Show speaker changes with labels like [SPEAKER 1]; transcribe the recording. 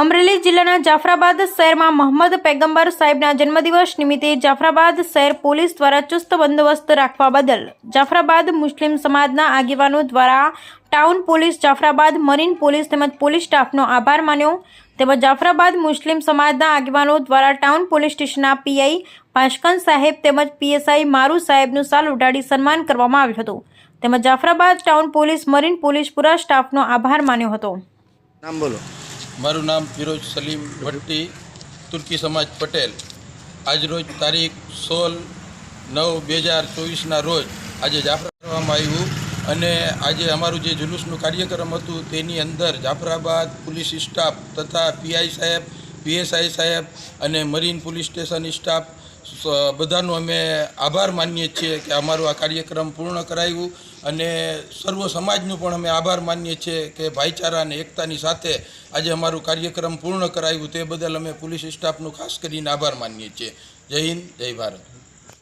[SPEAKER 1] અમરેલી જિલ્લાના જાફરાબાદ શહેરમાં મોહમ્મદ પૈગંબર સાહેબના જન્મદિવસ નિમિત્તે જાફરાબાદ શહેર પોલીસ દ્વારા ચુસ્ત બંદોબસ્ત રાખવા બદલ જાફરાબાદ મુસ્લિમ સમાજના આગેવાનો દ્વારા town police Jafrabad, marine police તેમજ પોલીસ સ્ટાફનો આભાર માન્યો. તેમજ જાફરાબાદ મુસ્લિમ સમાજના આગેવાનો દ્વારા ટાઉન પોલીસ સ્ટેશનના પીઆઈ ભાસ્કન સાહેબ તેમજ પીએસઆઈ મારુ સાહેબનું સાલ ઉડાડી સન્માન કરવામાં આવ્યું હતું. તેમજ Jafrabad town police, marine police પૂરા સ્ટાફનો આભાર માન્યો હતો.
[SPEAKER 2] નામ બોલો.
[SPEAKER 3] મારું નામ ફિરોજ સલીમ ભટ્ટી, તુર્કી સમાજ પટેલ. આજરોજ તારીખ સોળ નવ બે હજાર ચોવીસના રોજ આજે જાફરા કરવામાં આવ્યું અને આજે અમારું જે જુલુસનું કાર્યક્રમ હતું તેની અંદર જાફરાબાદ પોલીસ સ્ટાફ તથા પીઆઈ સાહેબ પીએસઆઈ સાહેબ અને મરીન પોલીસ સ્ટેશન સ્ટાફ બધાનો અમે આભાર માનીએ છીએ કે અમારું આ કાર્યક્રમ પૂર્ણ કરાવ્યું અને સર્વ સમાજનું પણ અમે આભાર માનીએ છીએ કે ભાઈચારા અને એકતાની સાથે આજે અમારું કાર્યક્રમ પૂર્ણ કરાવ્યું તે બદલ અમે પોલીસ સ્ટાફનો ખાસ કરીને આભાર માનીએ છીએ. જય હિન્દ, જય ભારત.